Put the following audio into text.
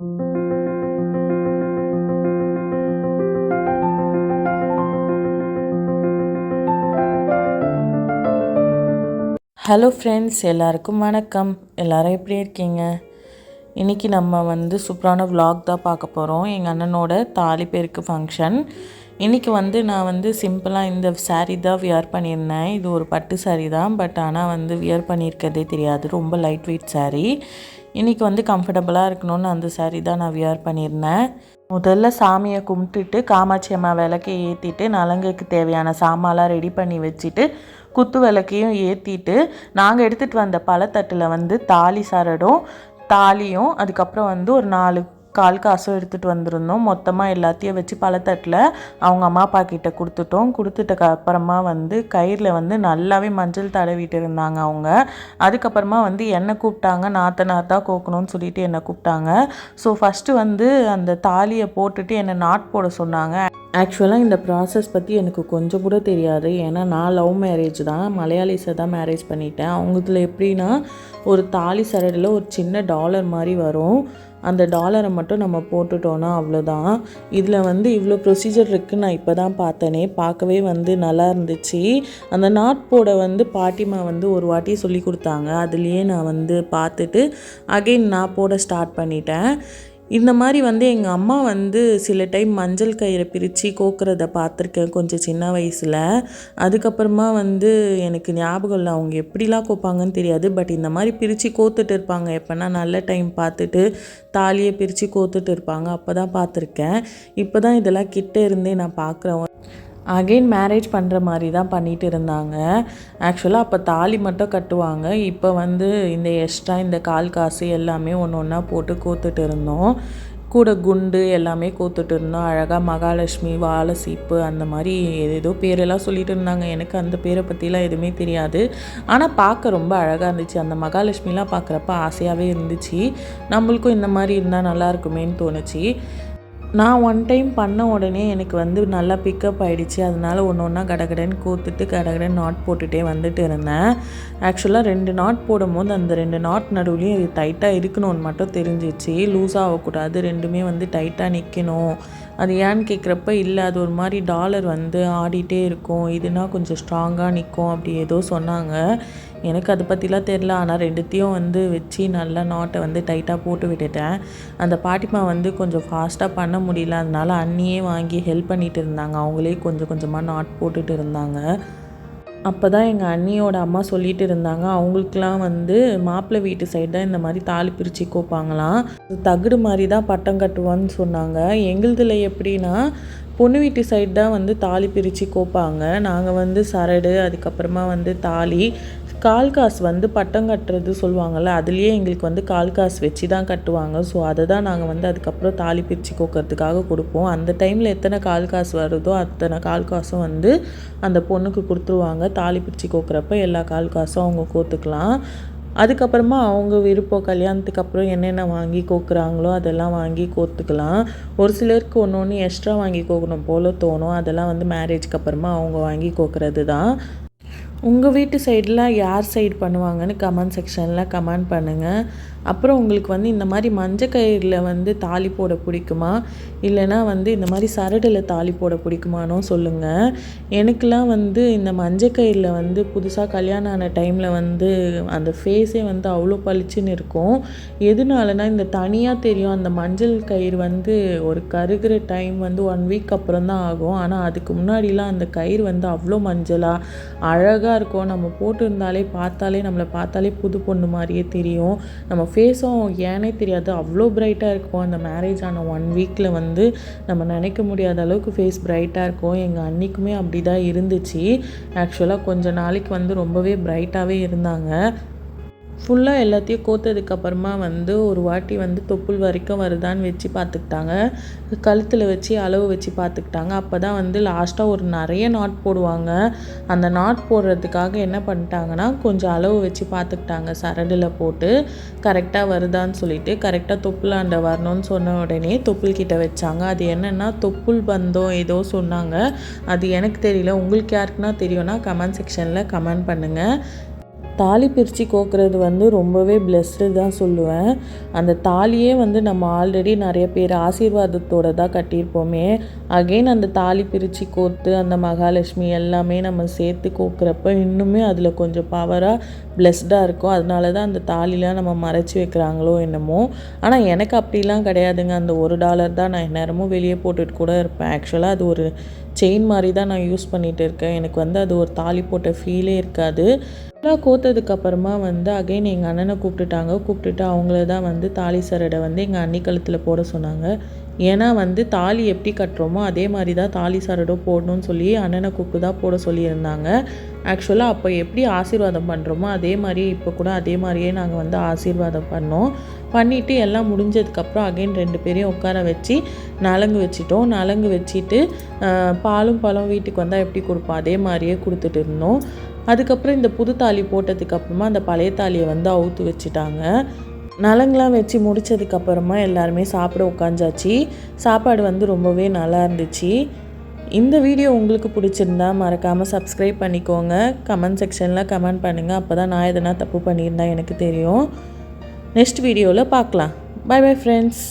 Hello friends எல்லாருக்கும் வணக்கம். எல்லாரும் எப்படி இருக்கீங்க? இன்றைக்கி நம்ம வந்து சூப்பரான விலாக் தான் பார்க்க போகிறோம் எங்கள் அண்ணனோட தாலி பேருக்கு ஃபங்க்ஷன் இன்றைக்கி வந்து நான் வந்து சிம்பிளாக இந்த சாரீ தான் வியர் பண்ணியிருந்தேன். இது ஒரு பட்டு சாரீ தான் பட் ஆனால் வந்து வியர் பண்ணியிருக்கிறதே தெரியாது. ரொம்ப லைட் வெயிட் சாரீ இன்றைக்கி வந்து கம்ஃபர்டபுளாக இருக்கணும்னு அந்த சாரீ தான் நான் வியர் பண்ணியிருந்தேன். முதல்ல சாமியை கும்பிட்டுட்டு காமாட்சி அம்மா விளக்கை ஏற்றிட்டு நலங்குக்கு தேவையான சாமான்லாம் ரெடி பண்ணி வச்சுட்டு குத்து விளக்கையும் ஏற்றிட்டு நாங்கள் எடுத்துகிட்டு வந்த பழத்தட்டில் வந்து தாலி சரடும் தாலியும் அதுக்கப்புறம் வந்து ஒரு நாலு கால் காசும் எடுத்துகிட்டு வந்திருந்தோம். மொத்தமாக எல்லாத்தையும் வச்சு பழத்தட்டில் அவங்க அம்மா அப்பா கிட்ட கொடுத்துட்டோம். கொடுத்துட்டக்கு அப்புறமா வந்து கயிறில் வந்து நல்லாவே மஞ்சள் தடவிட்டு இருந்தாங்க அவங்க. அதுக்கப்புறமா வந்து என்னை கூப்பிட்டாங்க. நாத்த நாத்தா கோக்கணும்னு சொல்லிட்டு என்னை கூப்பிட்டாங்க. ஸோ ஃபஸ்ட்டு வந்து அந்த தாலியை போட்டுட்டு என்னை நாட் போட சொன்னாங்க. ஆக்சுவலாக இந்த ப்ராசஸ் பற்றி எனக்கு கொஞ்சம் கூட தெரியாது. ஏன்னா நான் லவ் மேரேஜ் தான். மலையாளிஸை தான் மேரேஜ் பண்ணிட்டேன். இதில் எப்படின்னா ஒரு தாலி சரடில் ஒரு சின்ன டாலர் மாதிரி வரும். அந்த டாலரை மட்டும் நம்ம போட்டுட்டோன்னா அவ்வளோதான் இதில் வந்து இவ்வளோ ப்ரொசீஜர் இருக்குதுன்னு நான் இப்போ தான் பார்த்தேனே. பார்க்கவே வந்து நல்லா இருந்துச்சு. அந்த நாட் போட வந்து பாட்டிமா வந்து ஒரு வாட்டி சொல்லி கொடுத்தாங்க. அதுலேயே நான் வந்து பார்த்துட்டு அகைன் நான் போட ஸ்டார்ட் பண்ணிட்டேன். இந்த மாதிரி வந்து எங்கள் அம்மா வந்து சில டைம் மஞ்சள் கயிறை பிரித்து கோக்குறத பார்த்துருக்கேன் கொஞ்சம் சின்ன வயசில். அதுக்கப்புறமா வந்து எனக்கு ஞாபகம் இல்லை அவங்க எப்படிலாம் கோப்பாங்கன்னு தெரியாது. பட் இந்த மாதிரி பிரித்து கோத்துட்டு இருப்பாங்க. எப்போனா நல்ல டைம் பார்த்துட்டு தாலியை பிரித்து கோத்துட்டு இருப்பாங்க. அப்போ தான் பார்த்துருக்கேன். இப்போ தான் இதெல்லாம் கிட்டே இருந்தே நான் பார்க்குறேன். அகெயின் மேரேஜ் பண்ணுற மாதிரி தான் பண்ணிகிட்டு இருந்தாங்க ஆக்சுவலாக அப்போ தாலி மட்டும் கட்டுவாங்க. இப்போ வந்து இந்த எக்ஸ்ட்ரா இந்த கால் காசு எல்லாமே ஒன்று ஒன்றா போட்டு கோத்துட்டு இருந்தோம். கூட குண்டு எல்லாமே கோத்துட்டு இருந்தோம். அழகாக மகாலட்சுமி வாழை சீப்பு அந்த மாதிரி ஏதேதோ பேரெல்லாம் சொல்லிட்டு இருந்தாங்க. எனக்கு அந்த பேரை பற்றிலாம் எதுவுமே தெரியாது. ஆனால் பார்க்க ரொம்ப அழகாக இருந்துச்சு. அந்த மகாலட்சுமிலாம் பார்க்குறப்ப ஆசையாகவே இருந்துச்சு. நம்மளுக்கும் இந்த மாதிரி இருந்தால் நல்லா இருக்குமேன்னு தோணுச்சு. நான் ஒன் டைம் பண்ண உடனே எனக்கு வந்து நல்லா பிக்கப் ஆகிடுச்சு அதனால் ஒன்று ஒன்றா கடகடன்னு கோத்துட்டு கடகடன்னு நாட் போட்டுகிட்டே வந்துட்டு இருந்தேன். ஆக்சுவலாக ரெண்டு நாட் போடும்போது அந்த ரெண்டு நாட் நடுவுலையும் இது டைட்டாக இருக்கணும்னு மட்டும் தெரிஞ்சிச்சு. லூஸ் ஆகக்கூடாது ரெண்டுமே வந்து டைட்டாக நிற்கணும் அது ஏன்னு கேட்குறப்ப இல்லை அது ஒரு மாதிரி டாலர் வந்து ஆடிட்டே இருக்கும். இதுனா கொஞ்சம் ஸ்ட்ராங்காக நிற்கும் அப்படி ஏதோ சொன்னாங்க. எனக்கு அதை பற்றிலாம் தெரில ஆனால் ரெண்டுத்தையும் வந்து வச்சு நல்லா நாட்டை வந்து டைட்டாக போட்டு விட்டுட்டேன். அந்த பாட்டிமா வந்து கொஞ்சம் ஃபாஸ்ட்டாக பண்ண முடியல. அதனால அண்ணியே வாங்கி ஹெல்ப் பண்ணிட்டு இருந்தாங்க. அவங்களே கொஞ்சம் கொஞ்சமாக நாட் போட்டுட்டு இருந்தாங்க. அப்போ தான் எங்கள் அண்ணியோட அம்மா சொல்லிட்டு இருந்தாங்க. அவங்களுக்குலாம் வந்து மாப்பிள்ளை வீட்டு சைடு தான் இந்த மாதிரி தாலி பிரித்து கோப்பாங்களாம். தகுடு மாதிரி தான் பட்டம் கட்டுவான்னு சொன்னாங்க. எங்களுதில் எப்படின்னா பொண்ணு வீட்டு சைடு தான் வந்து தாலி பிரித்து கோப்பாங்க. நாங்கள் வந்து சரடு அதுக்கப்புறமா வந்து தாலி கால் காசு வந்து பட்டம் கட்டுறது சொல்லுவாங்கள்ல அதுலேயே எங்களுக்கு வந்து கால் காசு வச்சு தான் கட்டுவாங்க. ஸோ அதை தான் நாங்கள் வந்து அதுக்கப்புறம் தாலி பிரித்து கோக்கிறதுக்காக கொடுப்போம். அந்த டைமில் எத்தனை கால் காசு வருதோ அத்தனை கால் காசும் வந்து அந்த பொண்ணுக்கு கொடுத்துருவாங்க. தாலி பிரித்து கோக்கிறப்ப எல்லா கால் காசும் அவங்க கோத்துக்கலாம். அதுக்கப்புறமா அவங்க விருப்பம் கல்யாணத்துக்கு அப்புறம் என்னென்ன வாங்கி கோக்குறாங்களோ அதெல்லாம் வாங்கி கோத்துக்கலாம். ஒரு சிலருக்கு ஒன்று ஒன்று எக்ஸ்ட்ரா வாங்கி கோக்கணும் போல் தோணும். அதெல்லாம் வந்து மேரேஜ்க்கு அப்புறமா அவங்க வாங்கி கோக்குறது தான் உங்கள் வீட்டு சைடில் யார் சைடு பண்ணுவாங்கன்னு கமெண்ட் செக்ஷனில் கமெண்ட் பண்ணுங்கள் அப்புறம் உங்களுக்கு வந்து இந்த மாதிரி மஞ்சள் கயிறில் வந்து தாலி போட பிடிக்குமா? இல்லைனா வந்து இந்த மாதிரி சரடில் தாலி போட பிடிக்குமானும் சொல்லுங்கள் எனக்கெலாம் வந்து இந்த மஞ்சள் கயிறில் வந்து புதுசாக கல்யாணம் ஆன டைமில் வந்து அந்த ஃபேஸே வந்து அவ்வளோ பளிச்சுன்னு இருக்கும். எதனாலனா இந்த தனியாக தெரியும் அந்த மஞ்சள் கயிறு வந்து ஒரு கருகிற டைம் வந்து ஒன் வீக் அப்புறம் தான் ஆகும். ஆனால் அதுக்கு முன்னாடிலாம் அந்த கயிறு வந்து அவ்வளோ மஞ்சளாக அழகாக இருக்கும். நம்ம போட்டிருந்தாலே பார்த்தாலே நம்மளை பார்த்தாலே புது பொண்ணு மாதிரியே தெரியும். நம்ம ஃபேஸும் ஏனே தெரியாது. அவ்வளோ பிரைட்டாக இருக்கும். அந்த மேரேஜ் ஆன ஒன் வீக்கில் வந்து நம்ம நினைக்க முடியாத அளவுக்கு ஃபேஸ் பிரைட்டாக இருக்கும். எங்கள் அன்றைக்குமே அப்படி தான் இருந்துச்சு ஆக்சுவலாக கொஞ்ச நாளைக்கு வந்து ரொம்பவே பிரைட்டாகவே இருந்தாங்க. ஃபுல்லாக எல்லாத்தையும் கோத்ததுக்கப்புறமா வந்து ஒரு வாட்டி வந்து தொப்புள் வரைக்கும் வருதான்னு வச்சு பார்த்துக்கிட்டாங்க. கழுத்தில் வச்சு அளவு வச்சு பார்த்துக்கிட்டாங்க. அப்போ தான் வந்து லாஸ்ட்டாக ஒரு நிறைய நாட் போடுவாங்க. அந்த நாட் போடுறதுக்காக என்ன பண்ணிட்டாங்கன்னா கொஞ்சம் அளவு வச்சு பார்த்துக்கிட்டாங்க. சரடில் போட்டு கரெக்டாக வருதான்னு சொல்லிட்டு கரெக்டாக தொப்புளாண்ட வரணும்னு சொன்ன உடனே தொப்புள் கிட்ட வச்சாங்க. அது என்னென்னா தொப்புள் பந்தம் ஏதோ சொன்னாங்க. அது எனக்கு தெரியல. உங்களுக்கு யாருக்குன்னா தெரியும்னா கமெண்ட் செக்ஷனில் கமெண்ட் பண்ணுங்கள் தாலி பிரித்து கோக்குறது வந்து ரொம்பவே பிளெஸ்டு தான் சொல்லுவேன். அந்த தாலியே வந்து நம்ம ஆல்ரெடி நிறைய பேர் ஆசீர்வாதத்தோடு தான் கட்டியிருப்போமே. அகெயின் அந்த தாலி பிரித்து கோர்த்து அந்த மகாலட்சுமி எல்லாமே நம்ம சேர்த்து கோக்குறப்ப இன்னுமே அதில் கொஞ்சம் பவராக பிளெஸ்டாக இருக்கும். அதனால தான் அந்த தாலிலாம் நம்ம மறைச்சி வைக்கிறாங்களோ என்னமோ. ஆனால் எனக்கு அப்படிலாம் கிடையாதுங்க. அந்த ஒரு டாலர் தான் நான் நேரமும் வெளியே போட்டுட்டு கூட இருப்பேன். ஆக்சுவலாக அது ஒரு செயின் மாதிரி தான் நான் யூஸ் பண்ணிகிட்டு இருக்கேன். எனக்கு வந்து அது ஒரு தாலி போட்ட ஃபீலே இருக்காது. கோத்த கோத்ததுக்கப்புறமா வந்து அகைன் எங்கள் அண்ணனை கூப்பிட்டுட்டாங்க. கூப்பிட்டுட்டு அவங்கள தான் வந்து தாலி சரடை வந்து எங்கள் அண்ணி கழுத்தில் போட சொன்னாங்க. ஏன்னா வந்து தாலி எப்படி கட்டுறோமோ அதே மாதிரி தான் தாலி சரடோ போடணும்னு சொல்லி அண்ணனை கூப்பிட்டு தான் போட சொல்லியிருந்தாங்க. ஆக்சுவலாக அப்போ எப்படி ஆசீர்வாதம் பண்ணுறோமோ அதே மாதிரியே இப்போ கூட அதே மாதிரியே நாங்கள் வந்து ஆசீர்வாதம் பண்ணோம். பண்ணிவிட்டு எல்லாம் முடிஞ்சதுக்கப்புறம் அகைன் ரெண்டு பேரையும் உட்கார வச்சு நலங்கு வச்சிட்டோம். நலங்கு வச்சுட்டு பாலும் பழம் வீட்டுக்கு வந்தால் எப்படி கொடுப்போம்? அதே மாதிரியே கொடுத்துட்டு இருந்தோம். அதுக்கப்புறம் இந்த புது தாலி போட்டதுக்கப்புறமா அந்த பழைய தாலியை வந்து அவுத்து வச்சுட்டாங்க. நலங்கெலாம் வச்சு முடித்ததுக்கப்புறமா எல்லாருமே சாப்பிட உட்காந்தாச்சு சாப்பாடு வந்து ரொம்பவே நல்லா இருந்துச்சு. இந்த வீடியோ உங்களுக்கு பிடிச்சிருந்தா மறக்காமல் சப்ஸ்கிரைப் பண்ணிக்கோங்க. கமெண்ட் செக்ஷனில் கமெண்ட் பண்ணுங்கள் அப்போ தான் நான் எதனா தப்பு பண்ணியிருந்தா எனக்கு தெரியும். நெக்ஸ்ட் வீடியோவில் பார்க்கலாம். By bye friends